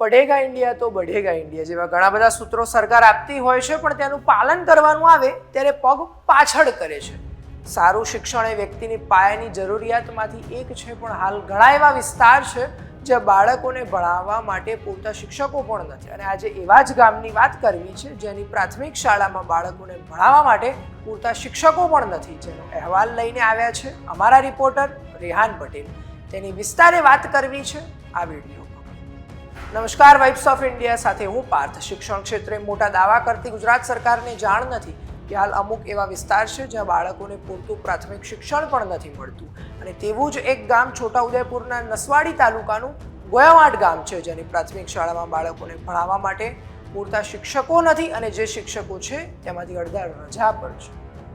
પઢેગા India તો બઢેગા India જેવા ઘણા બધા સૂત્રો સરકાર આપતી હોય છે, પણ તેનું પાલન કરવાનું આવે ત્યારે પગ પાછળ કરે છે. સારું શિક્ષણ એ વ્યક્તિની પાયાની જરૂરિયાતમાંથી એક છે, પણ હાલ ઘણા એવા વિસ્તાર છે, જ્યાં બાળકોને ભણાવવા માટે પૂરતા શિક્ષકો પણ નથી. અને આજે એવા જ ગામની વાત કરવી છે, જેની પ્રાથમિક શાળામાં બાળકોને ભણાવવા માટે પૂરતા શિક્ષકો પણ નથી. જેનો અહેવાલ લઈને આવ્યા છે અમારા રિપોર્ટર રેહાન પટેલ. તેની વિસ્તારે વાત કરવી છે આ વિડીયોમાં નમસ્કાર વાઇબ્સ ઓફ ઇન્ડિયા સાથે હું પાર્થ. શિક્ષણ ક્ષેત્રે મોટા દાવા કરતી ગુજરાત સરકારને જાણ નથી. કે હાલ અમુક એવા વિસ્તાર છે જ્યાં બાળકોને પૂરતું પ્રાથમિક શિક્ષણ પણ નથી મળતું. અને તેવું જ એક ગામ છોટાઉદેપુરના નસવાડી તાલુકાનું ગોયાવાડ ગામ છે, જેની પ્રાથમિક શાળામાં બાળકોને ભણાવવા માટે પૂરતા શિક્ષકો નથી અને જે શિક્ષકો છે તેમાંથી અડધા રજા પર છે.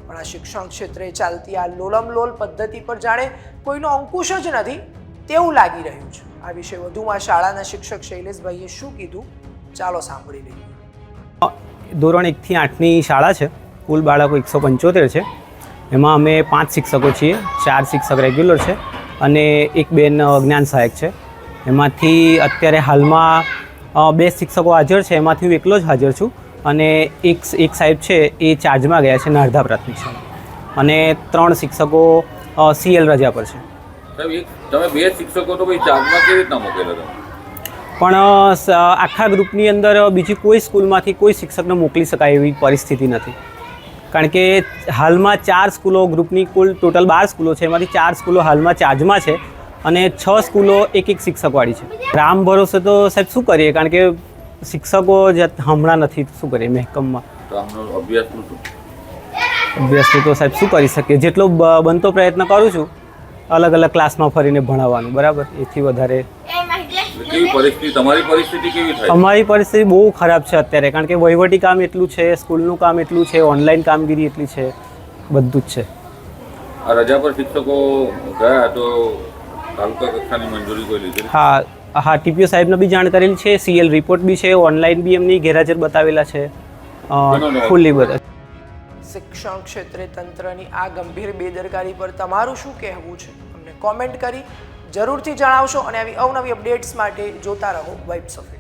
પણ આ શિક્ષણ ક્ષેત્રે ચાલતી આ લોલમ લોલ પદ્ધતિ પર જાણે કોઈનો અંકુશ જ નથી તેવું લાગી રહ્યું છે. આ વિશે વધુમાં શાળાના શિક્ષક શૈલેષભાઈએ શું કીધું? ચાલો સાંભળી લઈએ. ધોરણ એકથી આઠની શાળા છે. કુલ બાળકો એકસો પંચોતેર છે. એમાં અમે પાંચ શિક્ષકો છીએ. ચાર શિક્ષક રેગ્યુલર છે અને એક બેન અજ્ઞાન જ્ઞાન સહાયક છે. એમાંથી અત્યારે હાલમાં બે શિક્ષકો હાજર છે. એમાંથી હું એકલો જ હાજર છું અને એક એક સાહેબ છે એ ચાર્જમાં ગયા છે નારધા પ્રાથમિક શાળા. અને ત્રણ શિક્ષકો સીએલ રજા પર છે. તમે બે શિક્ષકો તો ભાઈ ચાર્જમાં કેવી રીતના મોકલેલા તમે? પણ આખા ગ્રુપની અંદર બીજી કોઈ સ્કૂલમાંથી કોઈ શિક્ષકને મોકલી શકાય એવી પરિસ્થિતિ નથી. કારણ કે હાલમાં ચાર સ્કૂલો ગ્રુપની કુલ ટોટલ બાર સ્કૂલો છે એમાંથી ચાર સ્કૂલો હાલમાં ચાર્જમાં છે અને છ સ્કૂલો એક એક શિક્ષકવાળી છે. રામ ભરોસે તો સાહેબ શું કરીએ? કારણ કે શિક્ષકો જ હમણાં નથી શું કરીએ મહેકમમાં? અભ્યાસ તો સાહેબ શું કરી શકીએ? જેટલો બનતો પ્રયત્ન કરું છું અલગ અલગ ક્લાસમાં ફરીને ભણાવવાનું બરાબર? એથી વધારે અમારી પરિસ્થિતિ બહુ ખરાબ છે અત્યારે કારણ કે વહીવટી કામ એટલું છે સ્કૂલનું કામ એટલું છે ઓનલાઈન કામગીરી એટલી છે બધું જ છે. રજા પર શિક્ષકો ગયા તો તાલુકા કક્ષાની મંજૂરી કોઈ લીધી? હા હા ટીપીઓ સાહેબને બી જાણ કરેલી છે સીએલ રિપોર્ટ બી છે ઓનલાઈન બી એમની ગેરહાજર બતાવેલા છે ફૂલ્લી બધા શિક્ષણ ક્ષેત્રે તંત્રની આ ગંભીર બેદરકારી પર તમારું શું કહેવું છે? અમને કોમેન્ટ કરી જરૂરથી જણાવશો અને આવી અવનવી અપડેટ્સ માટે જોતા રહો વાઇબ્સ ઓફ